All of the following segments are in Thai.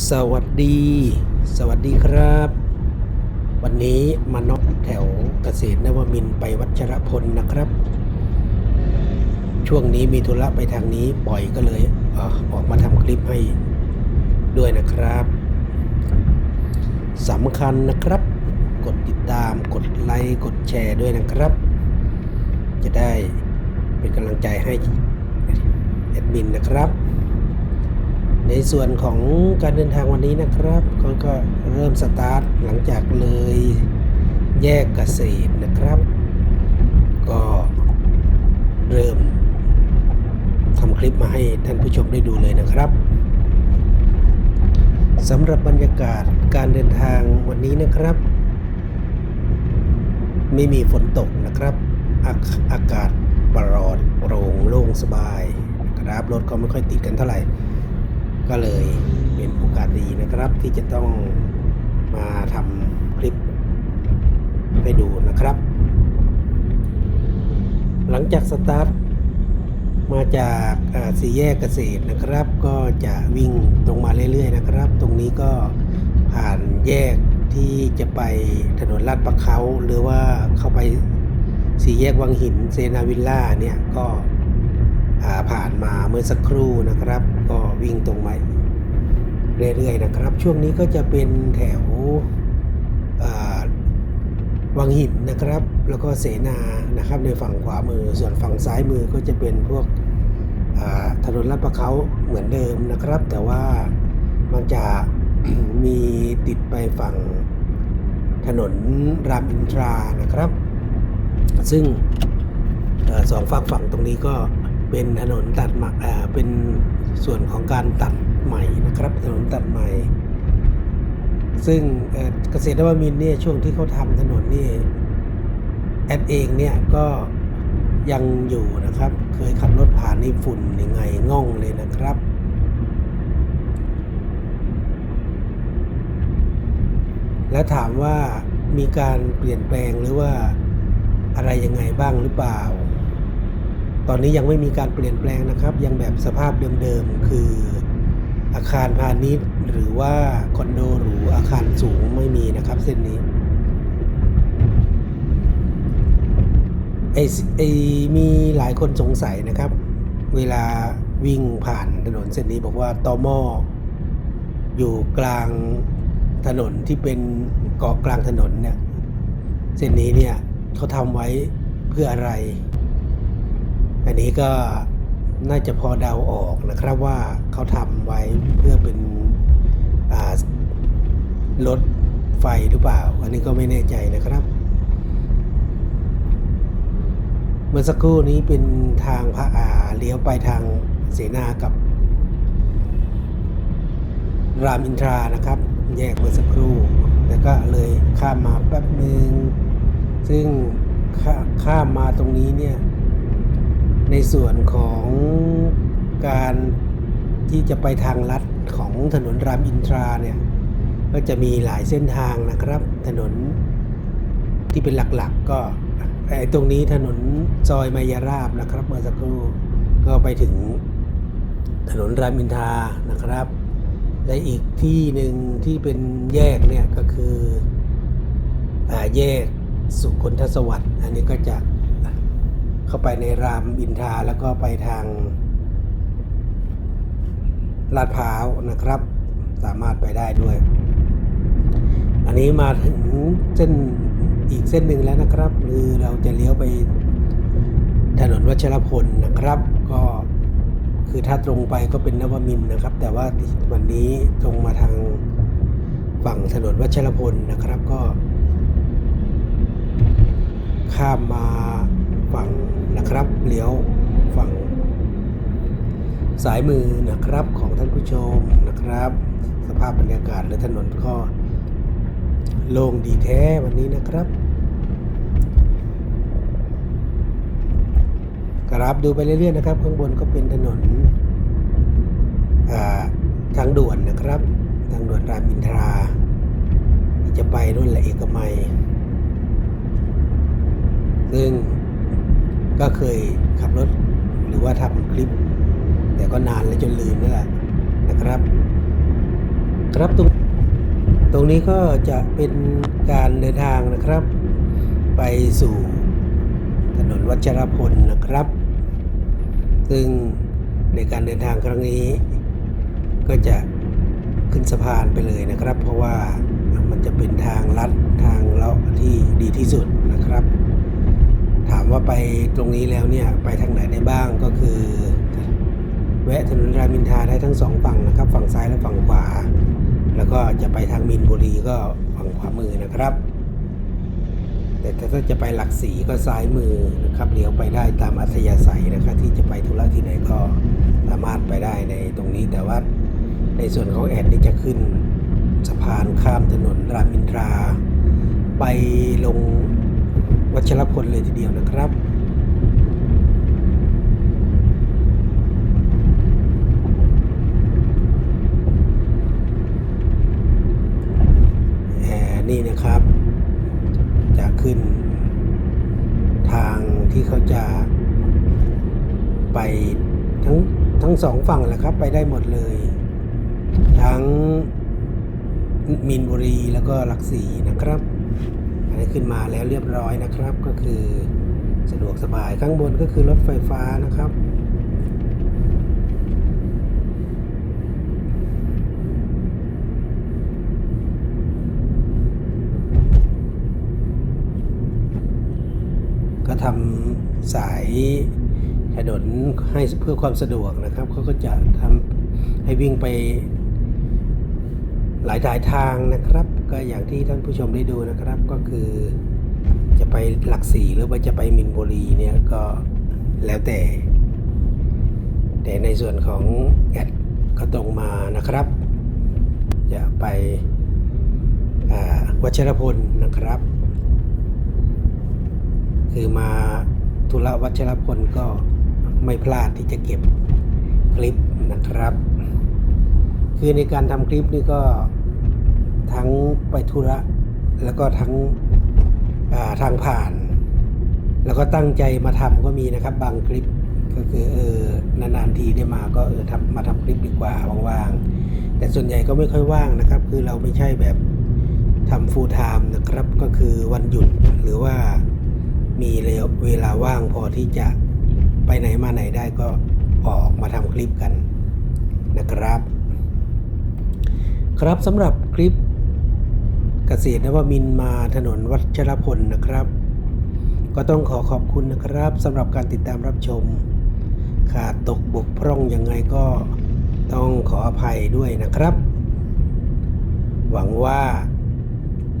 สวัสดี สวัสดีครับ วันนี้มานอกแถวเกษตรนวมินไปวัชรพลนะครับ ช่วงนี้มีธุระไปทางนี้บ่อยก็เลยอออกมาทำคลิปให้ด้วยนะครับสำคัญนะครับ กดติดตามกดไลค์กดแชร์ด้วยนะครับ จะได้เป็นกำลังใจให้แอดมินนะครับ ในส่วนของการเดินทางวันนี้นะครับก็ก็เริ่มสตาร์ทหลังจากเลยแยกเกษตรนะครับ ก็เริ่มทำคลิปมาให้ท่านผู้ชมได้ดูเลยนะครับสำหรับบรรยากาศการเดินทางวันนี้นะครับ ไม่มีฝนตกนะครับอาอากาศปลอดโปร่งโล่งสบายนะครับรถก็ไม่ค่อยติดกันเท่าไหร่ ก็เลยเป็นโอกาสดีนะครับที่จะต้องมาทำคลิปให้ดูนะครับ หลังจากสตาร์ทมาจากสี่แยกเกษตรนะครับ ก็จะวิ่งตรงมาเรื่อยๆนะครับ ตรงนี้ก็ผ่านแยกที่จะไปถนนลาดประเขาหรือว่าเข้าไปสี่แยกวังหินเซนาวิลล่าเนี่ยก็ผ่านมาเมื่อสักครู่นะครับ ก็ วิ่งตรงมาเรื่อยๆนะครับ ช่วงนี้ก็จะเป็นแถววังหินนะครับ แล้วก็เสนานะครับในฝั่งขวามือ ส่วนฝั่งซ้ายมือก็จะเป็นพวกถนนลาดประเขาเหมือนเดิมนะครับ แต่ว่ามันจะมีติดไปฝั่งถนนรามอินทรานะครับ ซึ่งสองฝั่งฝั่งตรงนี้ก็เป็นถนนตัดหม่อ่าเป็น ส่วนของการตัดใหม่นะครับถนนตัดใหม่ ซึ่งเกษตรนวมินเนี่ยช่วงที่เขาทำถนนนี่แอดเองเนี่ยก็ยังอยู่นะครับ เคยขับรถผ่านนี่ฝุ่นยังไงง่องเลยนะครับแล้วถามว่ามีการเปลี่ยนแปลงหรือว่าอะไรยังไงบ้างหรือเปล่า ตอนนี้ยังไม่มีการเปลี่ยนแปลงนะครับ ยังแบบสภาพเดิมๆ คืออาคารพาณิชย์ หรือว่าคอนโดหรูอาคารสูงไม่มีนะครับ เส้นนี้ไอไอมีหลายคนสงสัยนะครับ เวลาวิ่งผ่านถนนเส้นนี้บอกว่าตอมออยู่กลางถนนที่เป็นเกาะกลางถนนเนี่ยเส้นนี้เนี่ยเขาทำไว้เพื่ออะไร อันนี้ก็น่าจะพอเดาออกนะครับว่าเขาทำไว้เพื่อเป็นรถไฟหรือเปล่า อันนี้ก็ไม่แน่ใจนะครับ เมื่อสักครู่นี้เป็นทางพระอาเลี้ยวไปทางเสนากับรามอินทรานะครับ แยกเมื่อสักครู่แต่ก็เลยข้ามมาแป๊บหนึ่งซึ่งข้าข้ามมาตรงนี้เนี่ย ในส่วนของการที่จะไปทางลัดของถนนรามอินทราเนี่ยก็จะมีหลายเส้นทางนะครับ ถนนที่เป็นหลักๆก็ไอ้ตรงนี้ถนนซอยมายาราบนะครับเมื่อสักครู่ก็ไปถึงถนนรามอินทรานะครับ และอีกที่หนึ่งที่เป็นแยกเนี่ยก็คืออ่าแยกสุคนทสวัสดิ์อันนี้ก็จะ เข้าไปในรามอินทาแล้วก็ไปทางลาดพร้าวนะครับ สามารถไปได้ด้วย อันนี้มาถึงเส้นอีกเส้นหนึ่งแล้วนะครับคือเราจะเลี้ยวไปถนนวัชรพลนะครับ ก็คือถ้าตรงไปก็เป็นนวมินนะครับ แต่ว่าวันนี้ตรงมาทางฝั่งถนนวัชรพลนะครับก็ ข้ามมา ฝั่งนะครับ เลี้ยวฝั่งสายมือนะครับของท่านผู้ชมนะครับ สภาพบรรยากาศหรือถนนก็โล่งดีแท้วันนี้นะครับ กราบดูไปเรื่อยๆนะครับ ข้างบนก็เป็นถนนทางด่วนนะครับ ทางด่วนรามอินทรา จะไปนู่นแหละเอกมัย ซึ่ง ก็เคยขับรถหรือว่าทำคลิป แต่ก็นานแล้วจนลืมนั่แหละนะครับ ครับตรงตรงนี้ก็จะเป็นการเดินทางนะครับ ไปสู่ถนนวัชรพลนะครับ ซึ่งในการเดินทางครั้งนี้ ก็จะขึ้นสะพานไปเลยนะครับ เพราะว่ามันจะเป็นทางลัดทางเลาะที่ดีที่สุดนะครับ ว่าไปตรงนี้แล้วเนี่ยไปทางไหนได้บ้างก็คือ แวะถนนรามอินทราได้ทั้งสองฝั่งนะครับ ฝั่งซ้ายและฝั่งขวา แล้วก็จะไปทางมินบุรีก็ฝั่งขวามือนะครับ แต่ถ้าจะไปหลักสีก็ซ้ายมือนะครับเลี้ยวไปได้ตามอัธยาศัยนะครับ ที่จะไปธุระที่ไหนก็สามารถไปได้ในตรงนี้แต่ว่าในส่วนของแอดนี่จะขึ้นสะพานข้ามถนนรามอินทรา ไปลง วัชรพลเลยทีเดียวนะครับแอนี่นะครับ จะขึ้นทางที่เขาจะไปทั้งทั้งสองฝั่งแหละครับไปได้หมดเลย ทั้งมินบุรีแล้วก็ลักสีนะครับ อันนี้ขึ้นมาแล้วเรียบร้อยนะครับ ก็คือสะดวกสบายข้างบนก็คือรถไฟฟ้านะครับก็ทำสายถนนให้เพื่อความสะดวกนะครับเขาก็จะทำให้วิ่งไป หลายทายทางนะครับ ก็อย่างที่ท่านผู้ชมได้ดูนะครับก็คือจะไปหลักสี่หรือว่าจะไปมินบุรีเนี่ยก็แล้วแต่ แต่ในส่วนของแอดก็ตรงมานะครับ จะไปวัชรพลนะครับ คือมาธุระวัชรพลก็ไม่พลาดที่จะเก็บคลิปนะครับ คือในการทำคลิปนี่ก็ทั้งไปธุระ แล้วก็ทั้งาทางผ่าน แล้วก็ตั้งใจมาทำก็มีนะครับ บางคลิปก็คือเออนานๆทีได้มาก็เออทำมาทำคลิปดีกว่าว่างๆ แต่ส่วนใหญ่ก็ไม่ค่อยว่างนะครับ คือเราไม่ใช่แบบทำ full time นะครับ ก็คือวันหยุดหรือว่ามีเวลาว่างพอที่จะไปไหนมาไหนได้ก็ออกมาทำคลิปกันนะครับ ครับสำหรับคลิปเกษตรนวมินมาถนนวัชรพลนะครับ ก็ต้องขอขอบคุณนะครับสำหรับการติดตามรับชม ขาดตกบกพร่องยังไงก็ต้องขออภัยด้วยนะครับ หวังว่า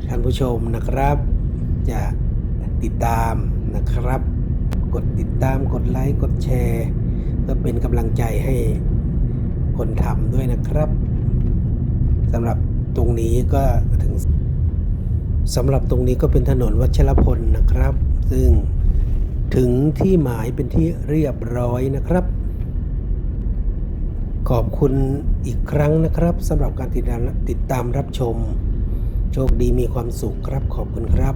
ท่านผู้ชมนะครับ จะติดตามนะครับ กดติดตามกดไลค์กดแชร์เพื่อเป็นกำลังใจให้คนทำด้วยนะครับ สำหรับตรงนี้ก็ถึงสำหรับตรงนี้ก็เป็นถนนวัชรพลนะครับ ซึ่งถึงที่หมายเป็นที่เรียบร้อยนะครับ ขอบคุณอีกครั้งนะครับสำหรับการติดตามติดตามรับชม โชคดีมีความสุขครับขอบคุณครับ